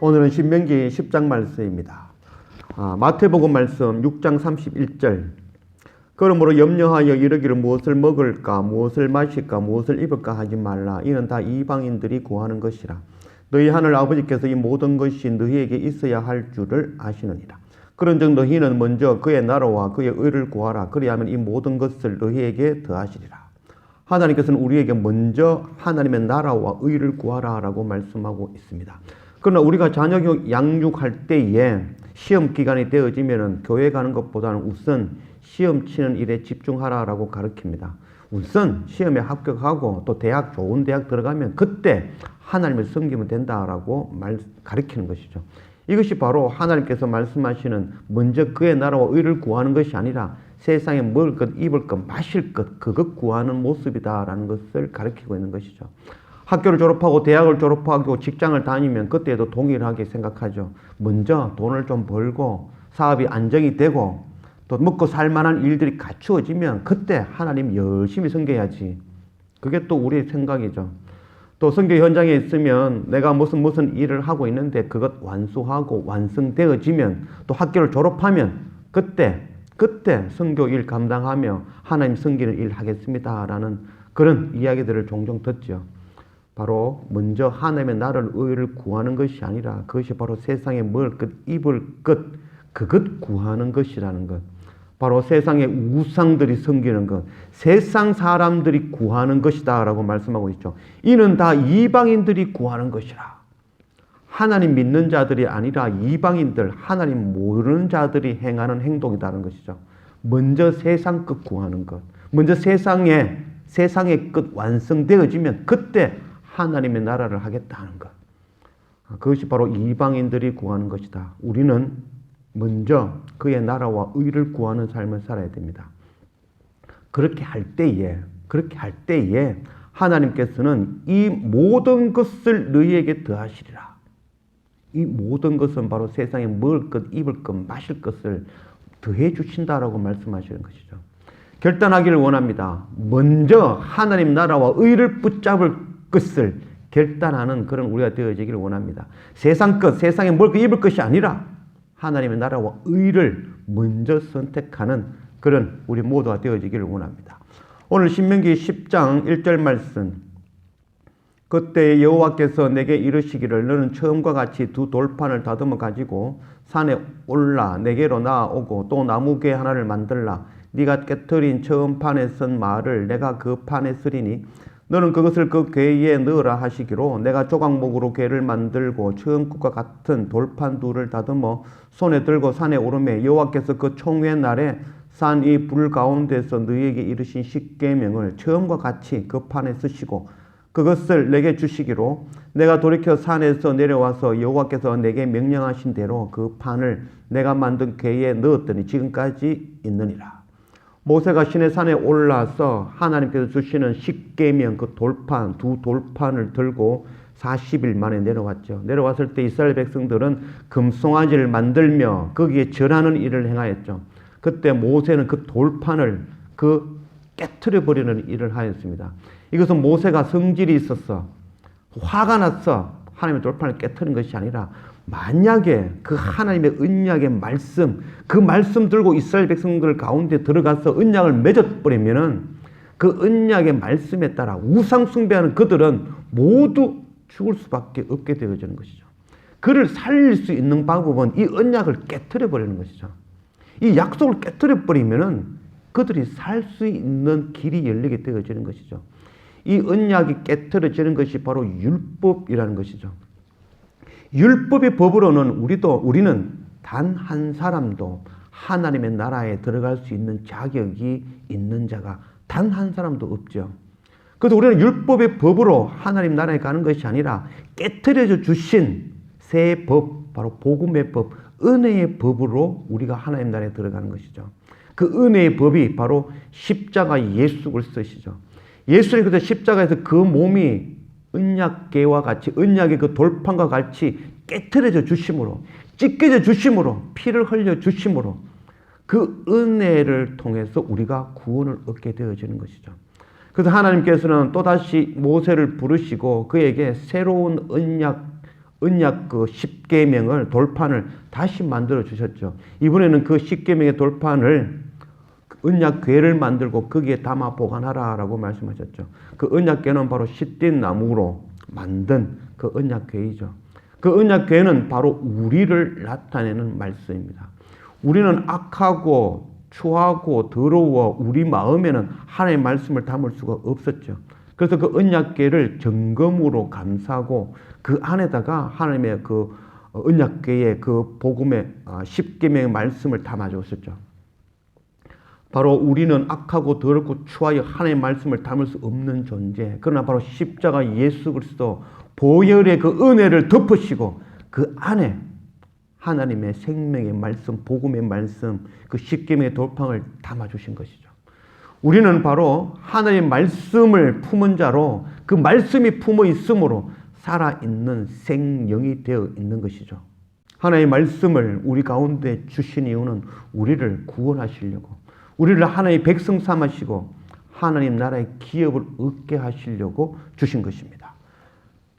오늘은 신명기 10장 말씀입니다. 아, 마태복음 말씀 6장 31절. 그러므로 염려하여 이르기를 무엇을 먹을까, 무엇을 마실까, 무엇을 입을까 하지 말라. 이는 다 이방인들이 구하는 것이라. 너희 하늘 아버지께서 이 모든 것이 너희에게 있어야 할 줄을 아시느니라. 그런즉 너희는 먼저 그의 나라와 그의 의를 구하라. 그리하면 이 모든 것을 너희에게 더하시리라. 하나님께서는 우리에게 먼저 하나님의 나라와 의를 구하라라고 말씀하고 있습니다. 그러나 우리가 자녀 양육할 때에 시험 기간이 되어지면 교회 가는 것보다는 우선 시험 치는 일에 집중하라라고 가르칩니다. 우선 시험에 합격하고 또 대학 좋은 대학 들어가면 그때 하나님을 섬기면 된다라고 말 가르치는 것이죠. 이것이 바로 하나님께서 말씀하시는 먼저 그의 나라와 의를 구하는 것이 아니라 세상에 먹을 것, 입을 것, 마실 것 그것 구하는 모습이다라는 것을 가르치고 있는 것이죠. 학교를 졸업하고 대학을 졸업하고 직장을 다니면 그때도 동일하게 생각하죠. 먼저 돈을 좀 벌고 사업이 안정이 되고 또 먹고 살 만한 일들이 갖추어지면 그때 하나님 열심히 섬겨야지. 그게 또 우리의 생각이죠. 또 선교 현장에 있으면 내가 무슨 무슨 일을 하고 있는데 그것 완수하고 완성되어지면 또 학교를 졸업하면 그때 그때 선교 일 감당하며 하나님 섬기는 일 하겠습니다라는 그런 이야기들을 종종 듣죠. 바로 먼저 하나님의 나를 의를 구하는 것이 아니라 그것이 바로 세상에 먹을 것, 입을 것, 그것 구하는 것이라는 것. 바로 세상의 우상들이 섬기는 것, 세상 사람들이 구하는 것이다라고 말씀하고 있죠. 이는 다 이방인들이 구하는 것이라. 하나님 믿는 자들이 아니라 이방인들, 하나님 모르는 자들이 행하는 행동이다는 것이죠. 먼저 세상 것 구하는 것, 먼저 세상에 세상의 끝 완성되어지면 그때 하나님의 나라를 하겠다는 것. 그것이 바로 이방인들이 구하는 것이다. 우리는 먼저 그의 나라와 의를 구하는 삶을 살아야 됩니다. 그렇게 할 때에, 그렇게 할 때에 하나님께서는 이 모든 것을 너희에게 더하시리라. 이 모든 것은 바로 세상에 먹을 것, 입을 것, 마실 것을 더해 주신다라고 말씀하시는 것이죠. 결단하기를 원합니다. 먼저 하나님 나라와 의를 붙잡을 것을 결단하는 그런 우리가 되어지기를 원합니다. 세상 것, 세상에 먹을 것, 입을 것이 아니라 하나님의 나라와 의를 먼저 선택하는 그런 우리 모두가 되어지기를 원합니다. 오늘 신명기 10장 1절 말씀 그때 여호와께서 내게 이르시기를 너는 처음과 같이 두 돌판을 다듬어 가지고 산에 올라 내게로 나오고 또 나무개 하나를 만들라 네가 깨뜨린 처음 판에 쓴 말을 내가 그 판에 쓰리니 너는 그것을 그 궤에 넣으라 하시기로 내가 조각목으로 궤를 만들고 처음 것과 같은 돌판 둘을 다듬어 손에 들고 산에 오르매 여호와께서 그 총회 날에 산 이 불 가운데서 너희에게 이르신 십계명을 처음과 같이 그 판에 쓰시고 그것을 내게 주시기로 내가 돌이켜 산에서 내려와서 여호와께서 내게 명령하신 대로 그 판을 내가 만든 궤에 넣었더니 지금까지 있느니라. 모세가 신의 산에 올라서 하나님께서 주시는 십계명 그 돌판 두 돌판을 들고 40일 만에 내려왔죠. 내려왔을 때 이스라엘 백성들은 금송아지를 만들며 거기에 절하는 일을 행하였죠. 그때 모세는 그 돌판을 그 깨트려 버리는 일을 하였습니다. 이것은 모세가 성질이 있었어. 화가 났어. 하나님의 돌판을 깨트린 것이 아니라 만약에 그 하나님의 언약의 말씀, 그 말씀 들고 이스라엘 백성들 가운데 들어가서 언약을 맺어버리면은 그 언약의 말씀에 따라 우상 숭배하는 그들은 모두 죽을 수밖에 없게 되어지는 것이죠. 그를 살릴 수 있는 방법은 이 언약을 깨뜨려 버리는 것이죠. 이 약속을 깨뜨려 버리면은 그들이 살 수 있는 길이 열리게 되어지는 것이죠. 이 언약이 깨뜨려지는 것이 바로 율법이라는 것이죠. 율법의 법으로는 우리도 우리는 단 한 사람도 하나님의 나라에 들어갈 수 있는 자격이 있는 자가 단 한 사람도 없죠. 그래서 우리는 율법의 법으로 하나님 나라에 가는 것이 아니라 깨뜨려져 주신 새 법, 바로 복음의 법, 은혜의 법으로 우리가 하나님 나라에 들어가는 것이죠. 그 은혜의 법이 바로 십자가 예수 그리스도시죠. 예수님 그때 십자가에서 그 몸이 언약계와 같이 언약의 그 돌판과 같이 깨트려져 주심으로 찢겨져 주심으로 피를 흘려 주심으로 그 은혜를 통해서 우리가 구원을 얻게 되어지는 것이죠. 그래서 하나님께서는 또다시 모세를 부르시고 그에게 새로운 언약 언약 그 10계명을 돌판을 다시 만들어 주셨죠. 이번에는 그 10계명의 돌판을 언약 궤를 만들고 거기에 담아 보관하라라고 말씀하셨죠. 그 언약 궤는 바로 시딘 나무로 만든 그 언약 궤이죠. 그 언약 궤는 바로 우리를 나타내는 말씀입니다. 우리는 악하고 추하고 더러워 우리 마음에는 하나님의 말씀을 담을 수가 없었죠. 그래서 그 언약궤를 점검으로 감싸고 그 안에다가 하나님의 그 언약궤의 그 복음의 십계명의 말씀을 담아 줬었죠. 바로 우리는 악하고 더럽고 추하여 하나님의 말씀을 담을 수 없는 존재. 그러나 바로 십자가 예수 그리스도 보혈의 그 은혜를 덮으시고 그 안에 하나님의 생명의 말씀, 복음의 말씀, 그 십계명의 돌팡을 담아 주신 것이죠. 우리는 바로 하나님의 말씀을 품은 자로 그 말씀이 품어 있으므로 살아 있는 생명이 되어 있는 것이죠. 하나님의 말씀을 우리 가운데 주신 이유는 우리를 구원하시려고 우리를 하나님의 백성 삼으시고 하나님 나라의 기업을 얻게 하시려고 주신 것입니다.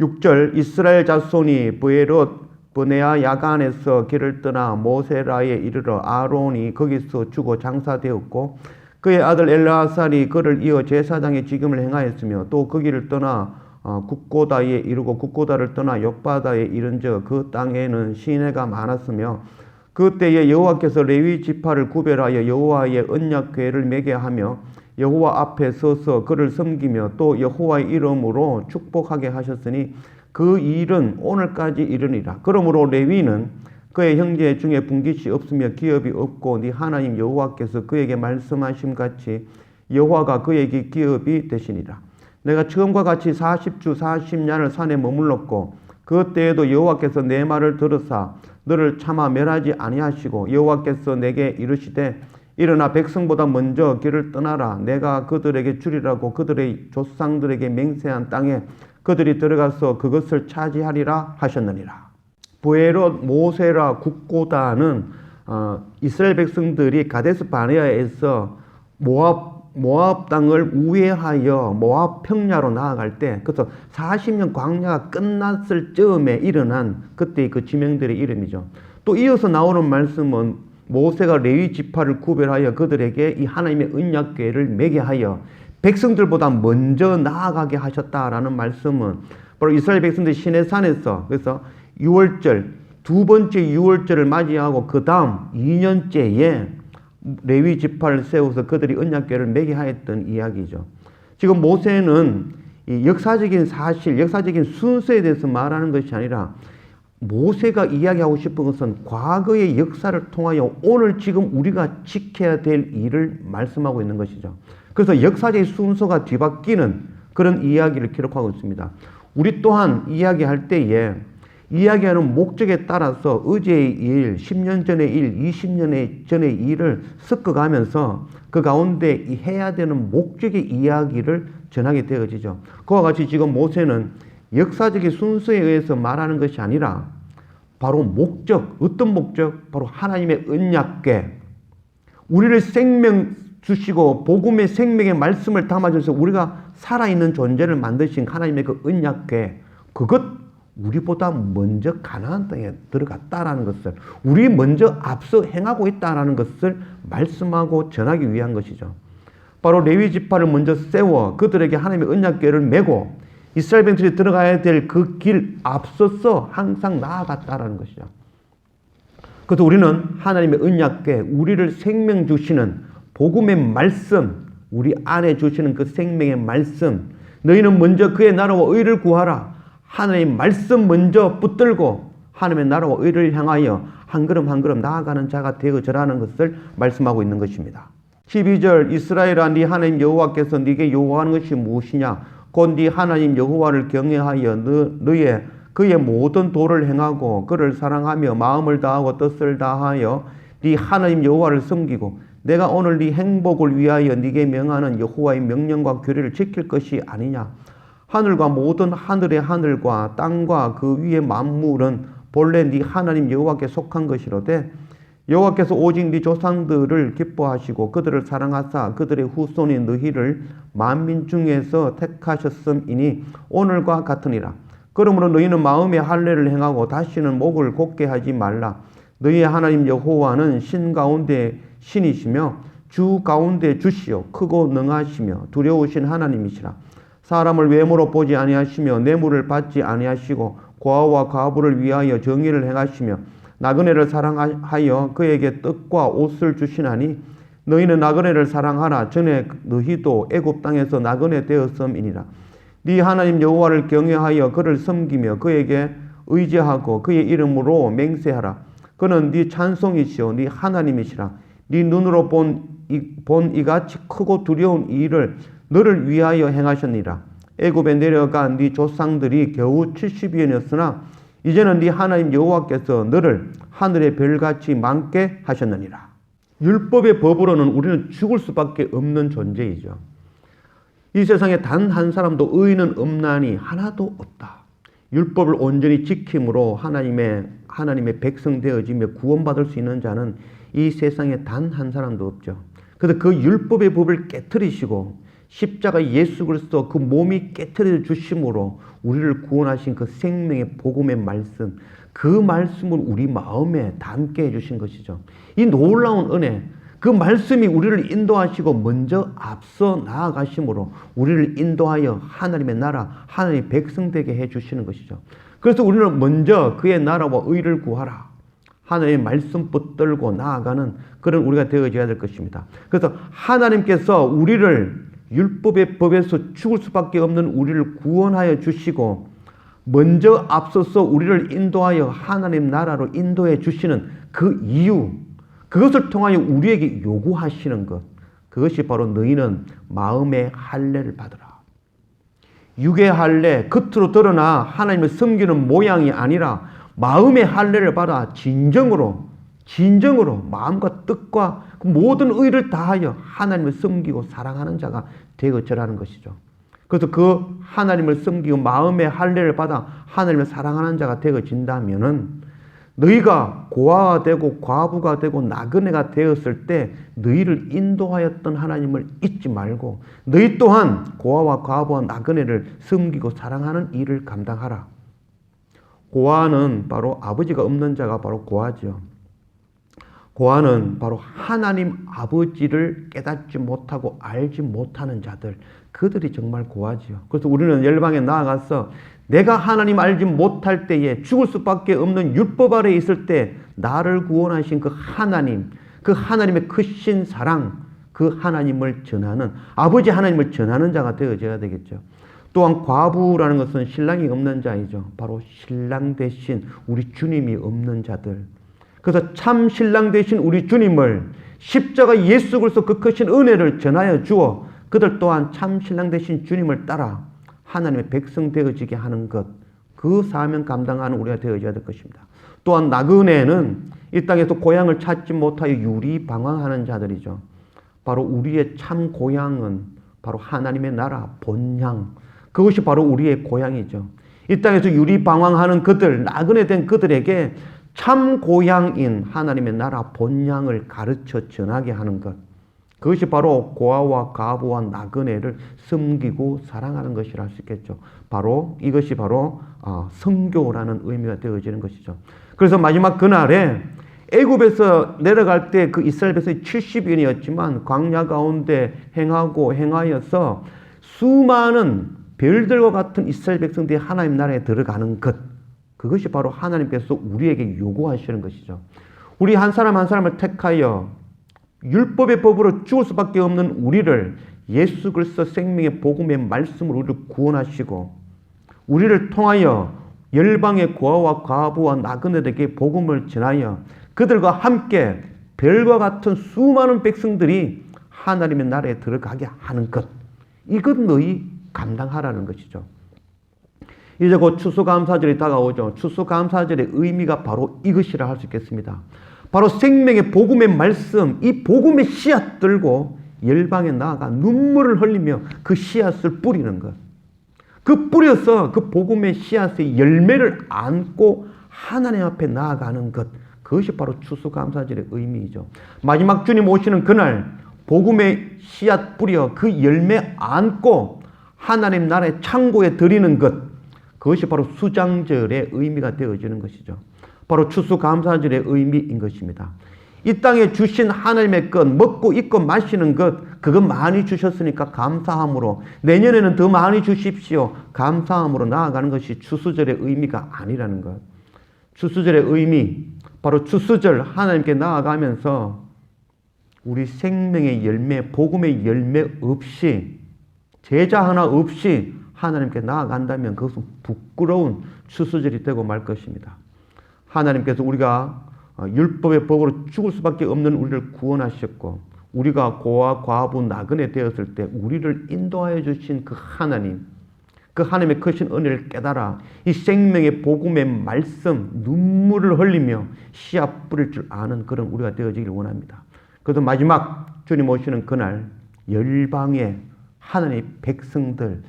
6절 이스라엘 자손이 브에롯 브네아 야간에서 길을 떠나 모세라에 이르러 아론이 거기서 죽어 장사되었고 그의 아들 엘라살이 그를 이어 제사장의 직임을 행하였으며 또 거기를 떠나 어, 국고다에 이르고 국고다를 떠나 역바다에 이른저 그 땅에는 시내가 많았으며 그때에 여호와께서 레위 지파를 구별하여 여호와의 언약궤를 매게 하며 여호와 앞에 서서 그를 섬기며 또 여호와의 이름으로 축복하게 하셨으니 그 일은 오늘까지 이르니라. 그러므로 레위는 그의 형제 중에 분깃이 없으며 기업이 없고 네 하나님 여호와께서 그에게 말씀하심 같이 여호와가 그에게 기업이 되시니라. 내가 처음과 같이 40주 40년을 산에 머물렀고 그때에도 여호와께서 내 말을 들으사 너를 참아 멸하지 아니하시고 여호와께서 내게 이르시되 일어나 백성보다 먼저 길을 떠나라 내가 그들에게 주리라고 그들의 조상들에게 맹세한 땅에 그들이 들어가서 그것을 차지하리라 하셨느니라. 부에롯 모세라 국고다는 어, 이스라엘 백성들이 가데스 바네아에서 모압 모압 땅을 우회하여 모압 평야로 나아갈 때 그래서 40년 광야가 끝났을 즈음에 일어난 그때의 그 지명들의 이름이죠. 또 이어서 나오는 말씀은 모세가 레위 지파를 구별하여 그들에게 이 하나님의 언약궤를 매게 하여 백성들보다 먼저 나아가게 하셨다라는 말씀은 바로 이스라엘 백성들 시내산에서 그래서 6월절 두 번째 6월절을 맞이하고 그 다음 2년째에 레위 지파를 세워서 그들이 언약궤를 매게 하였던 이야기죠. 지금 모세는 역사적인 사실, 역사적인 순서에 대해서 말하는 것이 아니라 모세가 이야기하고 싶은 것은 과거의 역사를 통하여 오늘 지금 우리가 지켜야 될 일을 말씀하고 있는 것이죠. 그래서 역사적 순서가 뒤바뀌는 그런 이야기를 기록하고 있습니다. 우리 또한 이야기할 때에 이야기하는 목적에 따라서 어제의 일, 10년 전의 일, 20년 전의 일을 섞어가면서 그 가운데 해야 되는 목적의 이야기를 전하게 되어지죠. 그와 같이 지금 모세는 역사적인 순서에 의해서 말하는 것이 아니라 바로 목적, 어떤 목적? 바로 하나님의 언약계, 우리를 생명 주시고 복음의 생명의 말씀을 담아줘서 우리가 살아있는 존재를 만드신 하나님의 그 언약궤 그것 우리보다 먼저 가나안 땅에 들어갔다라는 것을 우리 먼저 앞서 행하고 있다라는 것을 말씀하고 전하기 위한 것이죠. 바로 레위 지파를 먼저 세워 그들에게 하나님의 언약궤를 메고 이스라엘 백성들이 들어가야 될 그 길 앞서서 항상 나아갔다라는 것이죠. 그래서 우리는 하나님의 언약궤 우리를 생명 주시는 복음의 말씀, 우리 안에 주시는 그 생명의 말씀, 너희는 먼저 그의 나라와 의를 구하라. 하나님의 말씀 먼저 붙들고 하나님의 나라와 의를 향하여 한 걸음 한 걸음 나아가는 자가 되어져라는 것을 말씀하고 있는 것입니다. 12절 이스라엘아 네 하나님 여호와께서 네게 요구하는 것이 무엇이냐 곧 네 하나님 여호와를 경외하여 너, 너의 그의 모든 도를 행하고 그를 사랑하며 마음을 다하고 뜻을 다하여 네 하나님 여호와를 섬기고 내가 오늘 네 행복을 위하여 네게 명하는 여호와의 명령과 규례를 지킬 것이 아니냐. 하늘과 모든 하늘의 하늘과 땅과 그 위의 만물은 본래 네 하나님 여호와께 속한 것이로되 여호와께서 오직 네 조상들을 기뻐하시고 그들을 사랑하사 그들의 후손인 너희를 만민 중에서 택하셨음이니 오늘과 같으니라. 그러므로 너희는 마음의 할례를 행하고 다시는 목을 곧게 하지 말라. 너희의 하나님 여호와는 신 가운데 신이시며 주 가운데 주시요 크고 능하시며 두려우신 하나님이시라. 사람을 외모로 보지 아니하시며 뇌물을 받지 아니하시고 고아와 과부를 위하여 정의를 행하시며 나그네를 사랑하여 그에게 떡과 옷을 주시나니 너희는 나그네를 사랑하라. 전에 너희도 애굽 땅에서 나그네 되었음이니라. 네 하나님 여호와를 경외하여 그를 섬기며 그에게 의지하고 그의 이름으로 맹세하라. 그는 네 찬송이시요 네 하나님이시라. 네 눈으로 본, 이, 본 이같이 크고 두려운 일을 너를 위하여 행하셨니라 애굽에 내려간 네 조상들이 겨우 70년이었으나 이제는 네 하나님 여호와께서 너를 하늘의 별같이 많게 하셨느니라. 율법의 법으로는 우리는 죽을 수밖에 없는 존재이죠. 이 세상에 단 한 사람도 의인은 없나니 하나도 없다. 율법을 온전히 지킴으로 하나님의 하나님의 백성 되어지며 구원받을 수 있는 자는 이 세상에 단 한 사람도 없죠. 그래서 그 율법의 법을 깨뜨리시고 십자가 예수 그리스도 그 몸이 깨뜨려 주심으로 우리를 구원하신 그 생명의 복음의 말씀, 그 말씀을 우리 마음에 담게 해주신 것이죠. 이 놀라운 은혜, 그 말씀이 우리를 인도하시고 먼저 앞서 나아가심으로 우리를 인도하여 하나님의 나라, 하나님의 백성 되게 해주시는 것이죠. 그래서 우리는 먼저 그의 나라와 의를 구하라. 하나님의 말씀 붙들고 나아가는 그런 우리가 되어져야 될 것입니다. 그래서 하나님께서 우리를 율법의 법에서 죽을 수밖에 없는 우리를 구원하여 주시고 먼저 앞서서 우리를 인도하여 하나님 나라로 인도해 주시는 그 이유 그것을 통하여 우리에게 요구하시는 것 그것이 바로 너희는 마음의 할례를 받으라. 육의 할례 겉으로 드러나 하나님을 섬기는 모양이 아니라 마음의 할례를 받아 진정으로 진정으로 마음과 뜻과 그 모든 의를 다하여 하나님을 섬기고 사랑하는 자가 되어져라는 것이죠. 그래서 그 하나님을 섬기고 마음의 할례를 받아 하나님을 사랑하는 자가 되어진다면은 너희가 고아가 되고 과부가 되고 나그네가 되었을 때 너희를 인도하였던 하나님을 잊지 말고 너희 또한 고아와 과부와 나그네를 섬기고 사랑하는 일을 감당하라. 고아는 바로 아버지가 없는 자가 바로 고아죠. 고아는 바로 하나님 아버지를 깨닫지 못하고 알지 못하는 자들, 그들이 정말 고아지요. 그래서 우리는 열방에 나아가서 내가 하나님 알지 못할 때에 죽을 수밖에 없는 율법 아래 있을 때 나를 구원하신 그 하나님, 그 하나님의 크신 사랑, 그 하나님을 전하는 아버지 하나님을 전하는 자가 되어져야 되겠죠. 또한 과부라는 것은 신랑이 없는 자이죠. 바로 신랑 대신 우리 주님이 없는 자들. 그래서 참 신랑 되신 우리 주님을 십자가 예수 그리스도 그 크신 은혜를 전하여 주어 그들 또한 참 신랑 되신 주님을 따라 하나님의 백성 되어지게 하는 것, 그 사명 감당하는 우리가 되어져야 될 것입니다. 또한 나그네는 이 땅에서 고향을 찾지 못하여 유리 방황하는 자들이죠. 바로 우리의 참 고향은 바로 하나님의 나라 본향, 그것이 바로 우리의 고향이죠. 이 땅에서 유리 방황하는 그들, 나그네 된 그들에게 참 고향인 하나님의 나라 본향을 가르쳐 전하게 하는 것. 그것이 바로 고아와 가부와 나그네를 섬기고 사랑하는 것이라 할 수 있겠죠. 바로 이것이 바로 성교라는 의미가 되어지는 것이죠. 그래서 마지막 그날에 애굽에서 내려갈 때 그 이스라엘 백성이 70인이었지만 광야 가운데 행하고 행하여서 수많은 별들과 같은 이스라엘 백성들이 하나님 나라에 들어가는 것. 그것이 바로 하나님께서 우리에게 요구하시는 것이죠. 우리 한 사람 한 사람을 택하여 율법의 법으로 죽을 수밖에 없는 우리를 예수 그리스도 생명의 복음의 말씀으로 우리를 구원하시고 우리를 통하여 열방의 고아와 과부와 나그네들에게 복음을 전하여 그들과 함께 별과 같은 수많은 백성들이 하나님의 나라에 들어가게 하는 것. 이것 너희 감당하라는 것이죠. 이제 곧 추수감사절이 다가오죠. 추수감사절의 의미가 바로 이것이라 할 수 있겠습니다. 바로 생명의 복음의 말씀, 이 복음의 씨앗 들고 열방에 나아가 눈물을 흘리며 그 씨앗을 뿌리는 것. 그 뿌려서 그 복음의 씨앗의 열매를 안고 하나님 앞에 나아가는 것. 그것이 바로 추수감사절의 의미이죠. 마지막 주님 오시는 그날 복음의 씨앗 뿌려 그 열매 안고 하나님 나라의 창고에 드리는 것. 그것이 바로 수장절의 의미가 되어지는 것이죠. 바로 추수감사절의 의미인 것입니다. 이 땅에 주신 하나님의 것, 먹고 입고 마시는 것, 그거 많이 주셨으니까 감사함으로, 내년에는 더 많이 주십시오. 감사함으로 나아가는 것이 추수절의 의미가 아니라는 것. 추수절의 의미, 바로 추수절 하나님께 나아가면서 우리 생명의 열매, 복음의 열매 없이, 제자 하나 없이 하나님께 나아간다면 그것은 부끄러운 추수절이 되고 말 것입니다. 하나님께서 우리가 어, 율법의 법으로 죽을 수밖에 없는 우리를 구원하셨고 우리가 고아 과부 나그네 되었을 때 우리를 인도하여 주신 그 하나님 그 하나님의 크신 은혜를 깨달아 이 생명의 복음의 말씀 눈물을 흘리며 씨앗 뿌릴 줄 아는 그런 우리가 되어지길 원합니다. 그래서 마지막 주님 오시는 그날 열방의 하나님의 백성들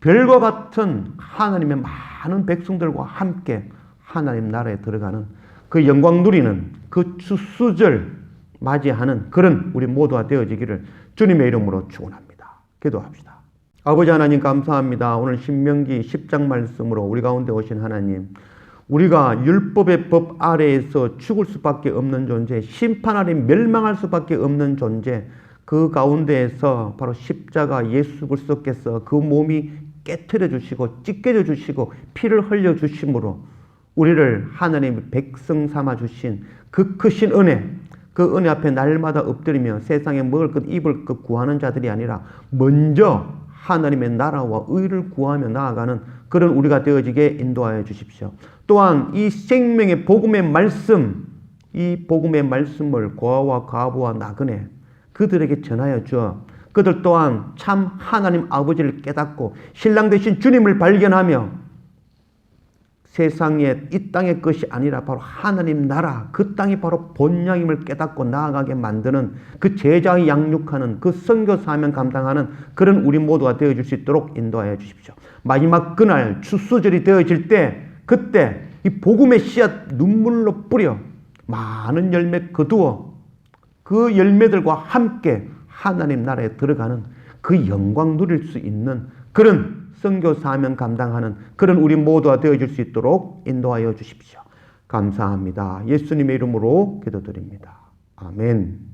별과 같은 하나님의 많은 백성들과 함께 하나님 나라에 들어가는 그 영광 누리는 그 추수절 맞이하는 그런 우리 모두가 되어지기를 주님의 이름으로 축원합니다. 기도합시다. 아버지 하나님 감사합니다. 오늘 신명기 10장 말씀으로 우리 가운데 오신 하나님 우리가 율법의 법 아래에서 죽을 수밖에 없는 존재, 심판 아래 멸망할 수밖에 없는 존재, 그 가운데에서 바로 십자가 예수 그리스도께서 그 몸이 깨트려 주시고 찢겨져 주시고 피를 흘려 주심으로 우리를 하나님의 백성 삼아 주신 그 크신 은혜, 그 은혜 앞에 날마다 엎드리며 세상에 먹을 것, 입을 것 구하는 자들이 아니라 먼저 하나님의 나라와 의를 구하며 나아가는 그런 우리가 되어지게 인도하여 주십시오. 또한 이 생명의 복음의 말씀, 이 복음의 말씀을 고아와 과부와 나그네 그들에게 전하여 주어 그들 또한 참 하나님 아버지를 깨닫고 신랑 되신 주님을 발견하며 세상의 이 땅의 것이 아니라 바로 하나님 나라 그 땅이 바로 본향임을 깨닫고 나아가게 만드는 그 제자의 양육하는 그 선교 사명 감당하는 그런 우리 모두가 되어줄 수 있도록 인도하여 주십시오. 마지막 그날 추수절이 되어질 때 그때 이 복음의 씨앗 눈물로 뿌려 많은 열매 거두어 그 열매들과 함께 하나님 나라에 들어가는 그 영광 누릴 수 있는 그런 선교 사명 감당하는 그런 우리 모두가 되어질 수 있도록 인도하여 주십시오. 감사합니다. 예수님의 이름으로 기도드립니다. 아멘.